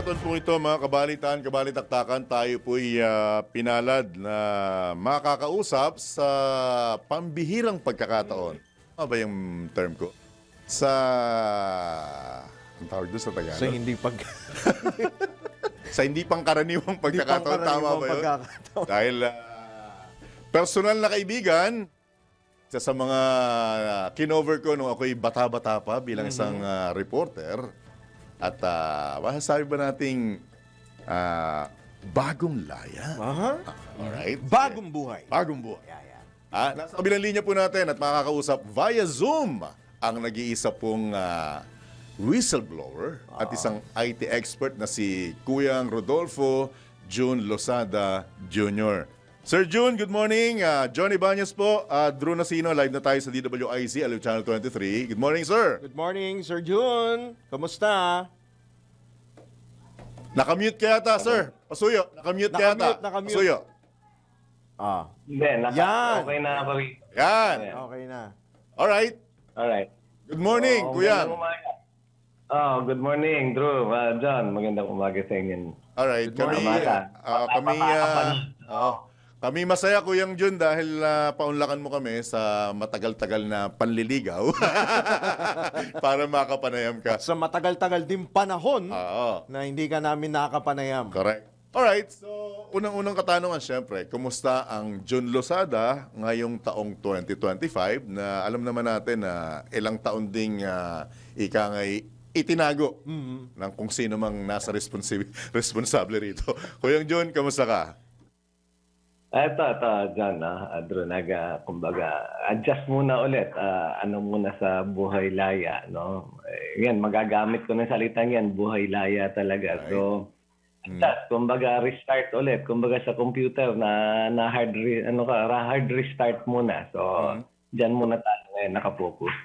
pagkakataon po ito mga kabalitan, kabalitaktakan, tayo po'y ah, pinalad na makakausap sa pambihirang pagkakataon. Ano ba yung term ko? Sa... Ang tawag doon sa Tagalog? Sa hindi pag... Sa hindi pangkaraniwang pagkakataon, tama ba yun? pagkakataon. Dahil ah, personal na kaibigan, isa sa mga uh, kinover ko nung ako'y bata-bata pa bilang isang ah, reporter. At uh, masasabi ba nating ah, bagong laya? Aha. Alright? Bagong buhay. Bagong buhay. Yeah, yeah. Ah, nasa kabilang linya po natin at makakausap via Zoom ang nag-iisa pong ah, whistleblower at isang IT expert na si Kuyang Rodolfo June Losada Jr. Sir June, good morning. Ah, John Ibanez po, uh, Drew Nasino, live na tayo sa DWIC, Aliw Channel 23. Good morning, sir. Good morning, Sir June. Kamusta? Nakamute ka yata, sir. Pasuyo, nakamute ka yata. Nakamute, nakamute. Pasuyo. Ah, Hindi, naka, Yan. okay na ako rin. Yan. okay na. Alright. Alright. Good morning, Oh, magandang umaga. Oh, good morning, Drew. Uh, John, magandang umaga sa inyo. Alright, Good kami, morning. ah, kami, ah, oo. Kami masaya Kuyang Jun dahil ah, paunlakan mo kami sa matagal-tagal na panliligaw para makapanayam ka. Sa matagal-tagal din panahon Oo, na hindi ka namin nakakapanayam. correct. Alright, so unang-unang katanungan syempre, kumusta ang Jun Losada ngayong taong 2025 na alam naman natin na ilang taon ding uh, ika nga'y itinago ng kung sino mang nasa responsi- responsable rito. Kuyang Jun, kamusta ka? Ito, ito, John, ah, uh, Drew, naga, kumbaga, adjust muna ulit. ah, ano muna sa buhay laya, no? Eh, yan, magagamit ko ng salitang yan, buhay laya talaga. So, adjust, kumbaga, restart ulit. Kumbaga sa computer na, na hard, re, ano ka, ra- hard restart muna. So, dyan muna tayo ngayon, nakapokus.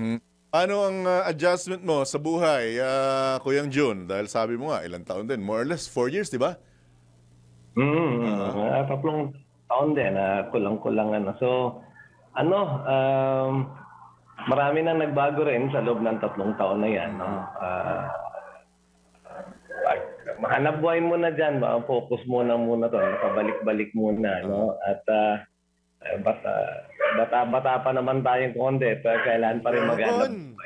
Mm. Ano ang uh, adjustment mo sa buhay, uh, Kuyang June? Dahil sabi mo nga, ilang taon din? More or less, four years, di ba? Mm, uh, tatlong taon din, na kulang-kulang ano. So, ano, um, marami nang nagbago rin sa loob ng tatlong taon na yan. No? Ah, pag- mahanap buhay muna dyan, ba? focus muna muna to, nakabalik-balik muna. No? At uh, bata, bata, bata pa naman tayong konti, pero kailangan pa rin maghanap. Yun.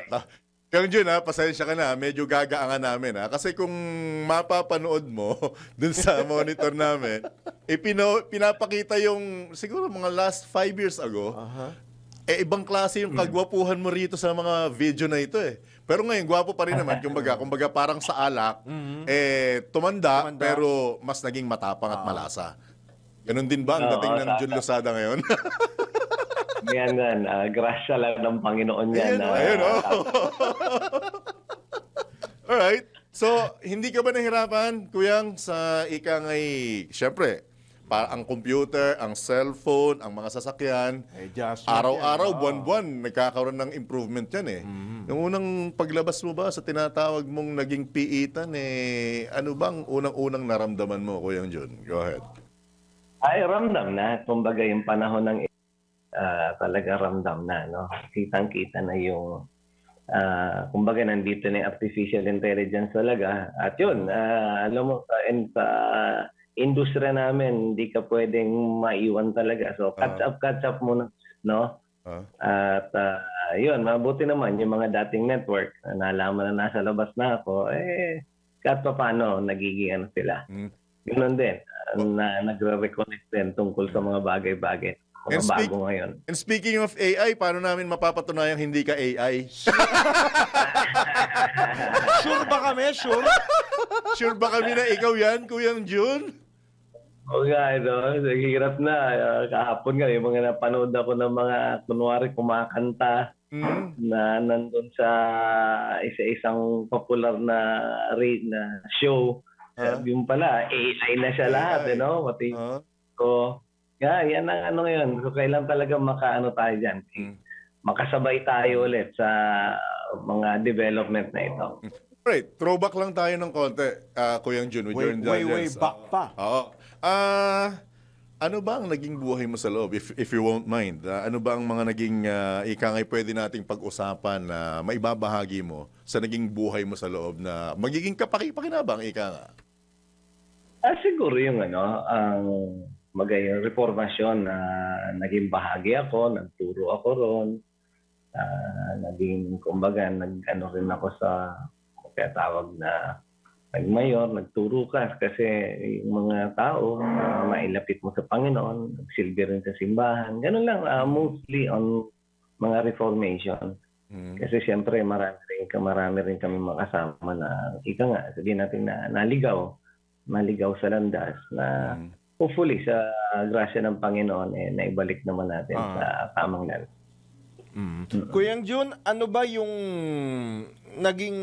Ah, Kuyang June, ha, pasensya ka na. Medyo gagaangan namin. Ha? Kasi kung mapapanood mo dun sa monitor namin, eh, pino, pinapakita yung siguro mga last five years ago, Aha. eh, ibang klase yung kagwapuhan mo rito sa mga video na ito eh. Pero ngayon, gwapo pa rin naman. Kumbaga, kumbaga parang sa alak, eh, tumanda, Tumanda. pero mas naging matapang at malasa. Ganon din ba ang dating ng. Jun Losada ngayon? Yan, yan. Uh, grasya lang ng Panginoon Ayun, yan. na- ayun, oh. Alright. So, hindi ka ba nahirapan, Kuyang, sa ika ngay, syempre, para ang computer, ang cellphone, ang mga sasakyan, Adjustment araw-araw. Oo. buwan-buwan, nagkakaroon ng improvement yan eh. Nung unang paglabas mo ba sa tinatawag mong naging piitan, eh, ano bang unang-unang naramdaman mo, Kuyang Jun? Go ahead. Ay, ramdam na. Kumbaga yung panahon ng ah, talaga ramdam na. No? Kitang-kita na yung ah, kumbaga nandito na yung artificial intelligence talaga. At yun, ah, alam mo, sa, in, sa industriya namin, hindi ka pwedeng maiwan talaga. So, catch up, catch up muna. No? Ah. At ah, yun, mabuti naman yung mga dating network na nalaman na nasa labas na ako, eh, kahit pa paano, nagiging ano sila. Mm. Ganun din, ah, na nagre-reconnect din tungkol sa mga bagay-bagay. Mga And speak- bago ngayon. And speaking of AI, paano namin mapapatunayang hindi ka AI? Sure ba kami? Sure? Sure ba kami na ikaw yan, Kuyang Jun? O nga, no? Hirap na. Ah, kahapon nga, yung mga napanood ako ng mga, kunwari, kumakanta Mm. na nandun sa isa-isang popular na re- na show. Ah. Yung pala, AI na siya lahat, AI. eh, no? Pati Ah. ko. Yeah, yan ang ano ngayon. So, kailan talaga makaano tayo dyan. Mm. Makasabay tayo ulit sa mga development na ito. Right, throwback lang tayo ng konti, ah, Kuyang Jun, with your Way, way, way indulgence. back pa. Oo. Ah, Ano ba ang naging buhay mo sa loob, if, if you won't mind? Ah, ano ba ang mga naging uh, ikangay pwede nating pag-usapan na maibabahagi mo sa naging buhay mo sa loob na magiging kapaki-pakinabang, ika nga? Ah, siguro yung ano, ang magayong reformasyon na naging bahagi ako, nagturo ako ron. Ah, naging, kumbaga, nag-ano rin ako sa kaya tawag na nagmayor, nagturo ka kasi yung mga tao na mailapit mo sa Panginoon, nagsilbi rin sa simbahan. Ganun lang, ah, mostly on mga reformation. Mm. Kasi siyempre marami rin, marami rin kami makasama na ika nga, sabihin natin na naligaw, naligaw sa landas na Mm. Hopefully sa grasya ng Panginoon eh naibalik naman natin Ah. sa tamang landas. Mm. Kuyang Jun, ano ba yung naging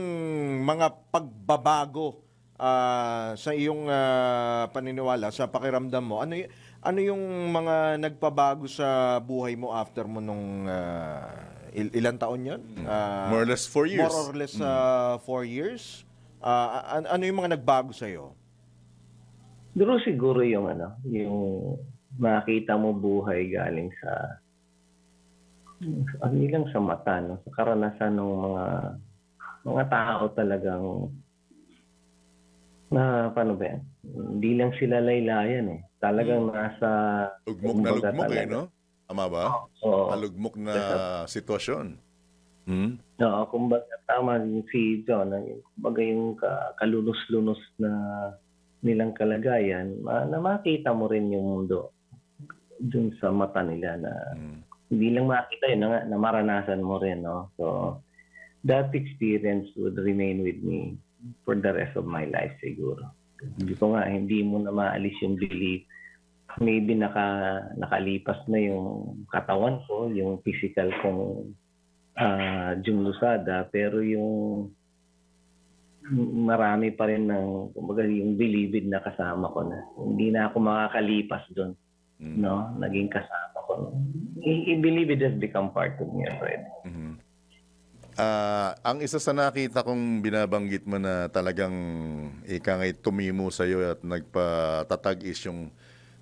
mga pagbabago ah, sa iyong ah, paniniwala, sa pakiramdam mo? Ano, y- ano yung mga nagpabago sa buhay mo after mo nung ah, il- ilang taon yun? Ah, More or less four years. More or less ah, four years? Ah, an- ano yung mga nagbago sa iyo? Pero siguro yung ano, yung makita mo buhay galing sa ano lang sa mata, no? sa karanasan ng mga mga tao talagang na paano ba yan? Hindi lang sila laylayan eh. Talagang nasa Lugmok na lugmok eh, talaga. no? Tama ba? Oo. Malugmok na sitwasyon. Hmm? Oo, kumbaga tama si John, kumbaga yung ka, kalunos-lunos na nilang kalagayan, ma, na makita mo rin yung mundo dun sa mata nila na Mm. hindi lang makita yun, na, na maranasan mo rin, no? So, that experience would remain with me for the rest of my life siguro. Hindi ko nga, hindi mo na maalis yung belief. Maybe naka, nakalipas na yung katawan ko, yung physical kong ah Jung Lusada, pero yung marami pa rin ng, kumbaga yung bilibid na kasama ko na. Hindi na ako makakalipas doon, Mm. no? Naging kasama ko. I, I believe it has become part of me already. Mhm. Ah, ang isa sa nakita kong binabanggit mo na talagang ika nga'y tumimo sa iyo at nagpatatag is yung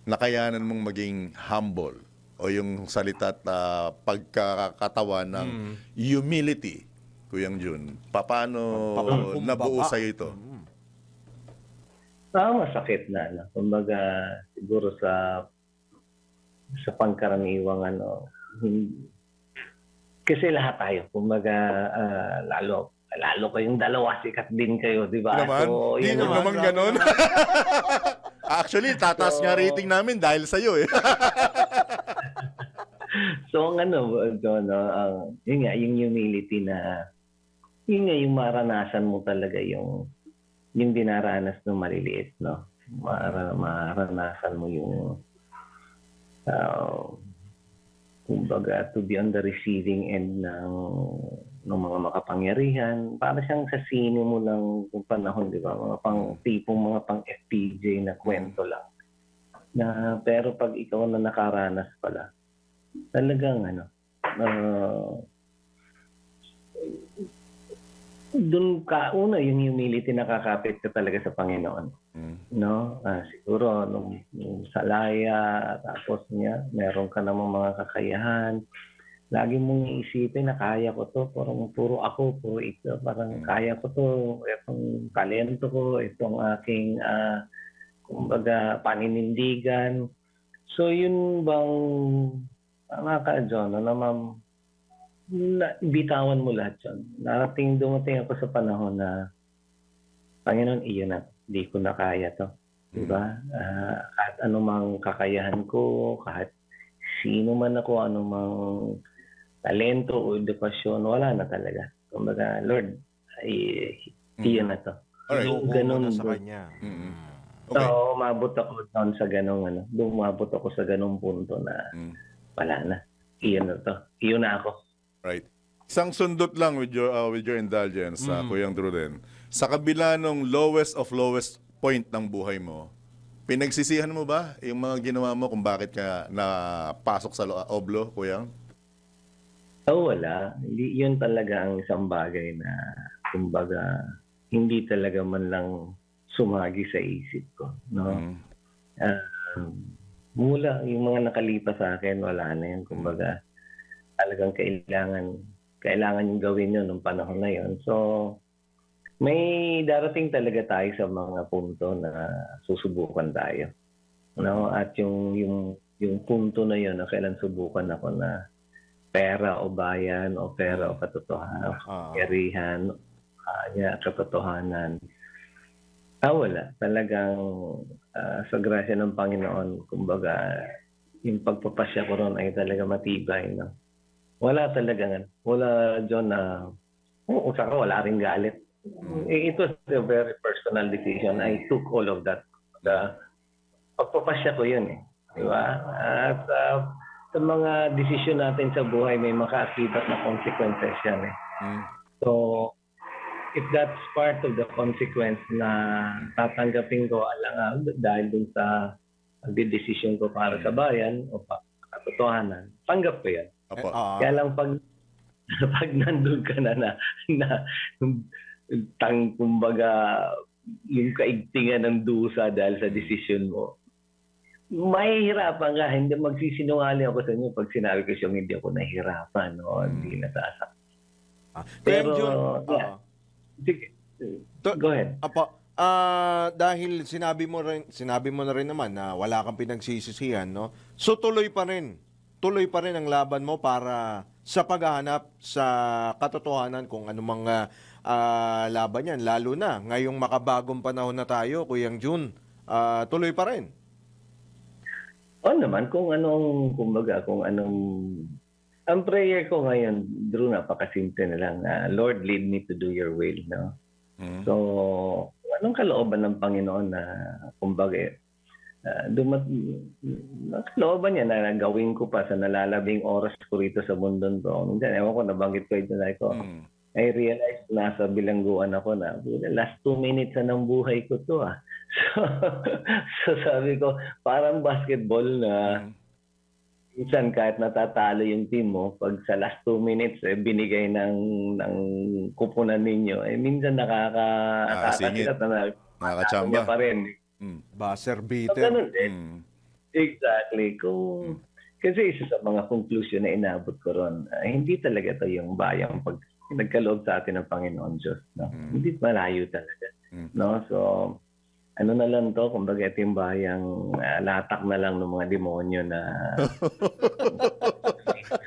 nakayanan mong maging humble o yung salita at ah, pagkakatawan ng humility, Kuyang Jun. Paano nabuo sa iyo ito? Ah, masakit na. No? Kumbaga, siguro sa sa pangkaraniwang ano, hin- kasi lahat tayo, kumbaga, ah, lalo, lalo kayong dalawa, sikat din kayo, di ba? Naman? So, Di yun naman, naman. ganon. Actually, tataas nga rating namin dahil sa iyo eh. So, ang ano, ito, no, ang, yun nga, yung humility na, yun nga, yung maranasan mo talaga yung, yung dinaranas ng maliliit, no? Mara, maranasan mo yung, uh, kumbaga, to be on the receiving end ng, ng mga makapangyarihan. Para siyang sa sine mo yung panahon, di ba? Mga pang, tipong mga pang FPJ na kwento lang. Na, pero pag ikaw na nakaranas pala, talagang ano, uh, doon ka, una, yung humility nakakapit ka talaga sa Panginoon. Mm. No? Ah, siguro, nung, nung salaya, tapos niya, meron ka namang mga kakayahan. Lagi mong iisipin na kaya ko to, parang puro ako, puro ito, parang kaya ko to, itong talento ko, itong aking, ah, kumbaga, paninindigan. So, yun bang, mga ka-John, ano, ma'am, na, bitawan mo lahat yun. Narating dumating ako sa panahon na, Panginoon, iyon na, di ko na kaya to. Diba? Ah, kahit anumang kakayahan ko, kahit sino man ako, anumang talento o edukasyon, wala na talaga. Kumbaga, Lord, ay, iyon na to. Alright. Ganun na sa kanya. Mm. Okay. So, umabot ako doon sa ganong ano, dumabot ako sa ganong punto na Mm. wala na. Iyon na to. Iyon na ako. Right. Isang sundot lang with your uh, with your indulgence, uh, Mm. Kuyang Druden. Sa kabila ng lowest of lowest point ng buhay mo, pinagsisihan mo ba yung mga ginawa mo kung bakit ka napasok sa lo- oblo, Kuyang? Oh, wala. Hindi, yun talaga ang isang bagay na, kumbaga, hindi talaga man lang sumagi sa isip ko. No? Mm. Um, mula yung mga nakalipas sa akin, wala na yun. Kumbaga, talagang kailangan, kailangan yung gawin yun nung panahon na yun. So, may darating talaga tayo sa mga punto na susubukan tayo. No? At yung, yung, yung punto na yun na kailan subukan ako na pera o bayan o pera o katotohanan, Ah. karihan, kanya, katotohanan. Ah, wala. Talagang ah, sa grasya ng Panginoon, kumbaga, yung pagpapasya ko ron ay talaga matibay. No? Wala talaga. Wala, John, na uh, saka wala rin galit. It was a very personal decision. I took all of that. The, pagpapasya ko yun eh. Di ba? At ah, sa mga desisyon natin sa buhay, may makaakibat na consequences yan eh. Mm. So, if that's part of the consequence na tatanggapin ko alang dahil dun sa decision ko para sa bayan o pa katotohanan, tanggap ko yan. Opo. Ah. Kaya lang pag pag nandun ka na na, na tang kumbaga yung kaigtingan ng dusa dahil sa decision mo, mahihirapan ka. Hindi magsisinungaling ako sa inyo pag sinabi ko siyang hindi ako nahihirapan o hindi nasasak. Ah. Pero, Jun, yeah. ah. Sige. To- Go ahead. Apo, ah, dahil sinabi mo rin sinabi mo na rin naman na wala kang pinagsisisihan, no? So tuloy pa rin. Tuloy pa rin ang laban mo para sa paghahanap sa katotohanan kung anumang ah, ah, laban yan. Lalo na ngayong makabagong panahon na tayo, Kuyang Jun. ah, tuloy pa rin. O naman, kung anong, kumbaga, kung anong, ang prayer ko ngayon, Drew, napakasimple na lang. ah, Lord, lead me to do your will, no? Mm. So, anong kalooban ng Panginoon na, kumbaga, uh, dumat, ang kalooban niya na gawin ko pa sa nalalabing oras ko rito sa mundo to. Minsan, ewan ko, nabanggit ko ito na ko. Mm. I realized nasa bilangguan ako na "Puta, last two minutes na ng buhay ko to ah. So, so sabi ko, parang basketball na Mm. minsan kahit natatalo yung team mo, pag sa last two minutes eh, binigay ng, ng kupunan ninyo, eh minsan nakaka Nakakasingit. nakakasikat na Nakakachamba. pa rin. Mm. Buzzer So, beater. ganun din. Mm. Exactly. Kung, kasi isa sa mga conclusion na inabot ko ron, ah, hindi talaga ito yung bayang pag nagkaloob sa atin ng Panginoon Diyos. No? Mm. Hindi malayo talaga. Mm. No? So, ano na lang to, kumbaga ito yung bayang ah, latak na lang ng mga demonyo na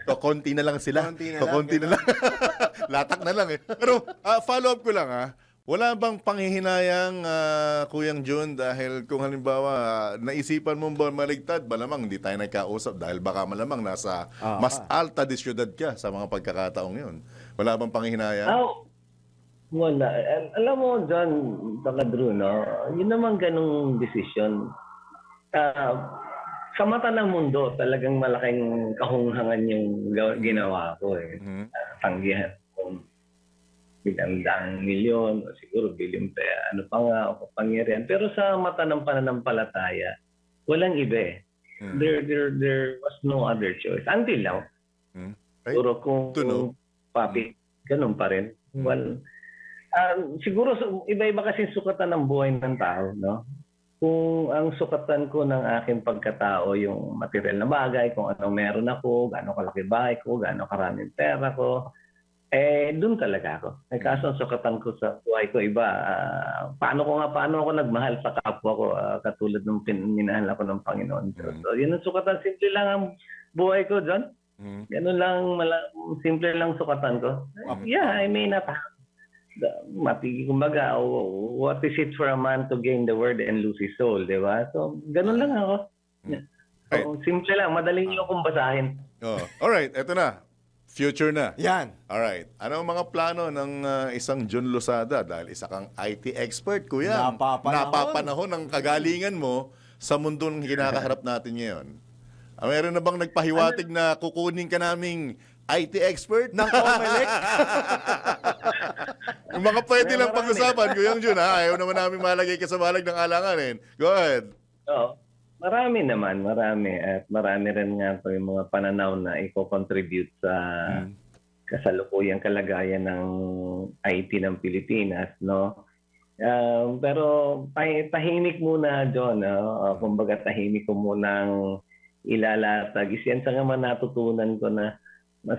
O, konti na lang sila. Konti na O, lang, konti na lang. Latak na lang eh. Pero ah, follow up ko lang ah. Wala bang panghihinayang ah, Kuyang Jun dahil kung halimbawa ah, naisipan mo ba maligtad, malamang hindi tayo nagkausap dahil baka malamang nasa Ah. mas alta de syudad ka sa mga pagkakataong yun. Wala bang panghihinayang? Oh, wala. Al- Alam mo, John, saka Drew, no? Yun naman ganong decision. Ah, sa mata ng mundo, talagang malaking kahunghangan yung ginawa ko eh. Mhm. Ah, tanggihan bilang daang milyon o siguro bilyon pa ano pa nga o kapangyarihan. Pero sa mata ng pananampalataya, walang iba eh. Mm. There, there, there was no other choice. Until now. Mm. Right. Siguro kung, To know. papi, ganun pa rin. Mm. Well, um, siguro iba-iba kasi sukatan ng buhay ng tao, no? Kung ang sukatan ko ng aking pagkatao yung material na bagay, kung anong meron ako, gaano kalaki bahay ko, gaano karaming pera ko, eh, doon talaga ako. Eh, kaso ang sukatan ko sa buhay ko iba. ah, paano ko nga, paano ako nagmahal sa kapwa ko, ah, katulad ng pinminahal ako ng Panginoon. Mm. So, yun ang sukatan. Simple lang ang buhay ko, John. Mhm. Ganun lang, mala, simple lang sukatan ko. Yeah, I may not have the, mati, kumbaga, what is it for a man to gain the world and lose his soul, di ba? So, ganun lang ako. Right. So, simple lang, madaling nyo kong basahin. Oh. Alright, eto na. Future na. Yan. Alright. Ano ang mga plano ng ah, isang John Losada? Dahil isa kang IT expert, kuya. Napapanahon. Napapanahon ang kagalingan mo sa mundo ng kinakaharap natin ngayon. Ah, meron na bang nagpahiwatig na kukunin ka naming IT expert? Ng Comelec? Yung mga pwede lang pag-usapan, Kuyang Jun, ha? Ayaw naman namin malagay ka sa balag ng alanganin. Go ahead. Oo. Marami naman, marami. At marami rin nga po yung mga pananaw na i-contribute sa kasalukuyang kalagayan ng IT ng Pilipinas, no? Um, pero tah- tahimik muna, John. No? Uh, kumbaga tahimik ko munang ilalatag. Isyan sa naman natutunan ko na mas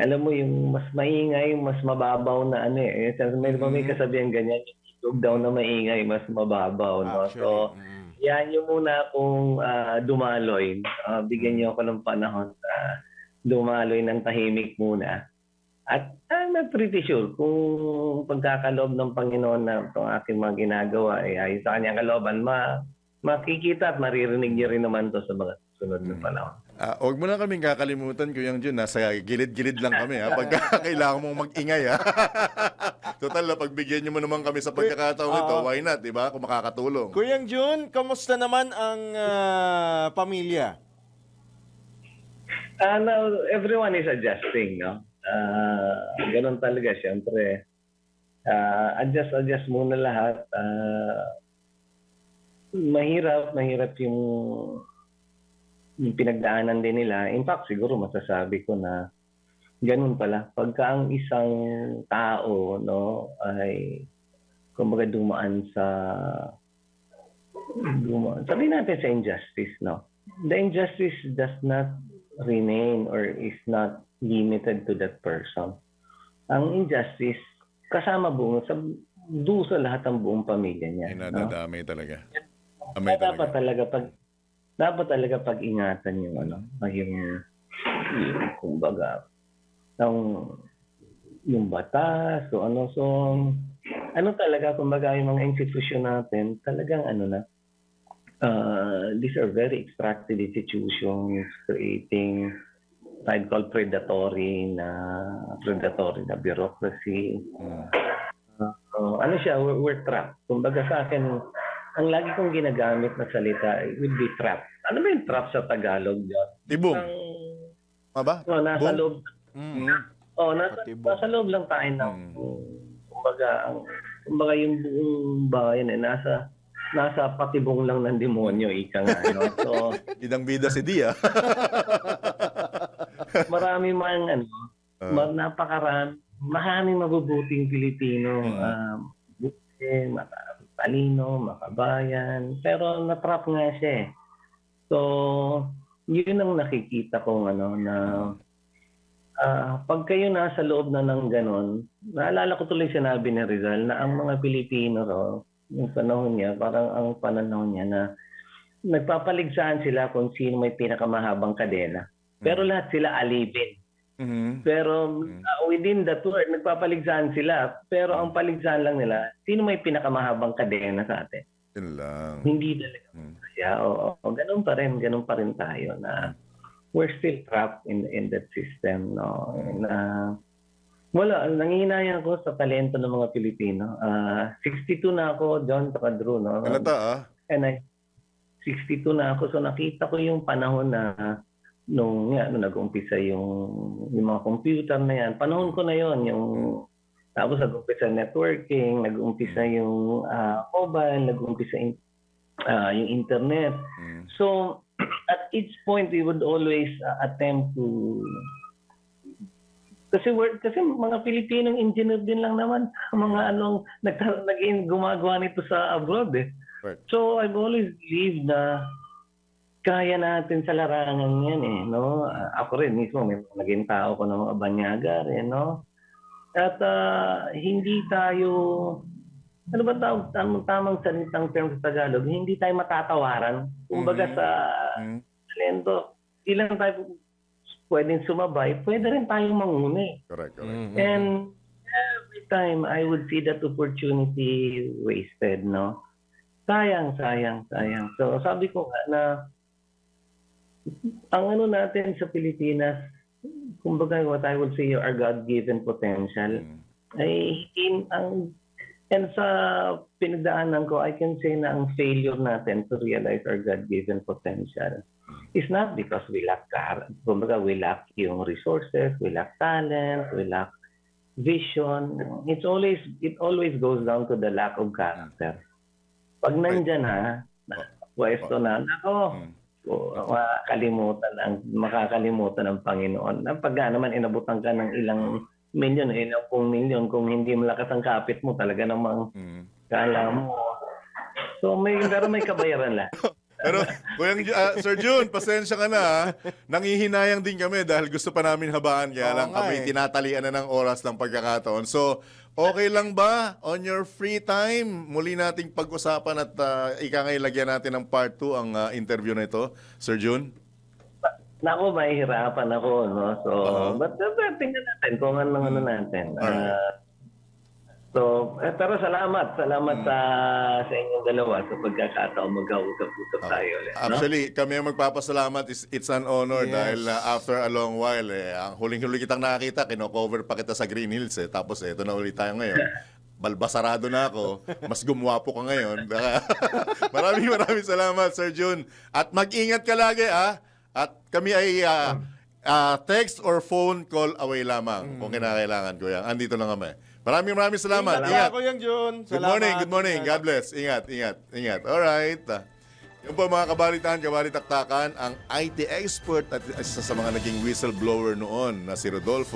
alam mo yung mas maingay, mas mababaw na ano eh. May, may Mhm. kasabihan ganyan, yung daw na maingay, mas mababaw. No? So, Actually, mm. Yan yung muna akong ah, dumaloy. Ah, bigyan niyo ako ng panahon na dumaloy ng tahimik muna. At I'm not pretty sure kung pagkakaloob ng Panginoon na itong aking mga ginagawa ay ayon sa kanyang kalooban, ma makikita at maririnig niyo rin naman to sa mga sunod na panahon. Ah, huwag mo na kaming kakalimutan, Kuya Jun. Nasa gilid-gilid lang kami. Ha? Pagka kailangan mong mag-ingay. Ha? Total, na pagbigyan niyo mo naman kami sa pagkakataon ito, why not? Di ba? Kung makakatulong. Kuyang Jun, kamusta naman ang ah, pamilya? Ah, now, everyone is adjusting, no? Ah, ganun talaga, siyempre. Ah, adjust, adjust muna lahat. Ah, mahirap, mahirap yung, yung pinagdaanan din nila. In fact, siguro masasabi ko na ganun pala. Pagka ang isang tao, no, ay kumbaga dumaan sa dumaan, sabi natin sa injustice, no? The injustice does not remain or is not limited to that person. Ang injustice, kasama buong, sa, do sa lahat ng buong pamilya niya. Ay, no? nadadamay talaga. Amay Kaya dapat talaga. talaga pag dapat talaga pag-ingatan yung ano, yung, yung kumbaga ng yung batas o ano so ano talaga kumbaga yung mga institusyon natin talagang ano na uh, these are very extracted institutions creating I'd call predatory na predatory na bureaucracy Mm. Uh, ano siya, we're, we're trapped. Kumbaga sa akin, ang lagi kong ginagamit na salita it would be trap. Ano ba yung trap sa Tagalog? Tibong. Ang, Aba? oh, nasa Bong? loob, Mm. oh, nasa, Patibong. nasa loob lang tayo ng, Mm. kumbaga, ang, kumbaga yung buong bayan eh, nasa, nasa patibong lang ng demonyo, ika nga. No? So, Idang bida si Dia. marami mang ano, Ah. ma- napakarami, maraming mabubuting Pilipino. Mm. Um, buti, matalino, makabayan. Pero natrap nga siya eh. So, yun ang nakikita kong ano na ah, pag kayo nasa loob na ng ganon, naalala ko tuloy sinabi ni Rizal na ang mga Pilipino ro, yung panahon niya, parang ang panahon niya na nagpapaligsaan sila kung sino may pinakamahabang kadena. Pero lahat sila alipin. Mhm. Pero Mm. uh, within that word, nagpapaligsaan sila. Pero ang paligsaan lang nila, sino may pinakamahabang kadena sa atin? Yun lang. Hindi talaga Mm. kaya. Oo, oo. ganun pa rin, ganun pa rin tayo na we're still trapped in in that system. No? Na wala, nangihinayang ko sa talento ng mga Pilipino. Ah, 62 na ako, John Takadro. No? Halata ah. And I, 62 na ako. So nakita ko yung panahon na nung, nga, nung nag-umpisa yung, yung mga computer na yan. Panahon ko na yon yung tapos nag-umpisa networking, nag-umpisa yung ah, mobile, nag-umpisa in, ah, yung internet. Mm. So at each point we would always uh, attempt to kasi we're, kasi mga Pilipinong engineer din lang naman mga anong nag, nag gumagawa nito sa abroad eh. Right. So I've always believed na kaya natin sa larangan yan eh, no? Ako rin mismo, may naging tao ko ng mga banyaga rin, no? At ah, hindi tayo, ano ba tawag, tamang, tamang salitang term sa Tagalog, hindi tayo matatawaran. Kumbaga Mhm. sa Mm. talento, ilang tayo pwedeng sumabay, pwede rin tayong manguni. Correct, correct. Mhm. And every time I would see that opportunity wasted, no? Sayang, sayang, sayang. So sabi ko nga na ang ano natin sa Pilipinas, kumbaga what I would say our God-given potential, Mm. ay in ang and sa pinagdaanan ko, I can say na ang failure natin to realize our God-given potential is not because we lack talent. Kumbaga, we lack yung resources, we lack talent, we lack vision. It's always, it always goes down to the lack of character. Pag nandyan ha, pwesto na, nako, Mm. o, makakalimutan ang makakalimutan ng Panginoon. Pag naman inabutan ka ng ilang milyon, ilang pong milyon, kung hindi malakas ang kapit mo, talaga namang Mm. Kala mo. So may pero may kabayaran lang. Pero, Kuyang, Ju- ah, Sir June, pasensya ka na. ah. Nangihinayang din kami dahil gusto pa namin habaan. Kaya Oo lang nga kami eh. tinatalian na ng oras ng pagkakataon. So, okay lang ba on your free time? Muli nating pag-usapan at uh, ika natin ng part 2 ang ah, interview na ito, Sir June? Nako, mahihirapan ako, no? So, Uh-huh. but, but tingnan natin kung anong ano natin. Alright. Ah, so, eh, pero salamat. Salamat sa sa inyong dalawa sa pagkakataon magkausap-usap tayo ulit. no? Actually, kami ang magpapasalamat. It's, it's an honor Yes. dahil uh, after a long while, eh, ang huling-huli kitang nakakita, kino-cover pa kita sa Green Hills. Eh. Tapos, eh, ito na ulit tayo ngayon. Balbasarado na ako. Mas gumwapo ka ngayon. maraming maraming salamat, Sir June. At mag-ingat ka lagi, ah. At kami ay ah, ah, text or phone call away lamang kung kinakailangan, Kuya. Andito lang kami. Maraming maraming salamat. Salamat, Ingat. Kuya Jun. Good morning, good morning. God bless. Ingat, ingat, ingat. Alright. Yung po mga kabalitan, kabalitaktakan, ang IT expert at isa sa mga naging whistleblower noon na si Rodolfo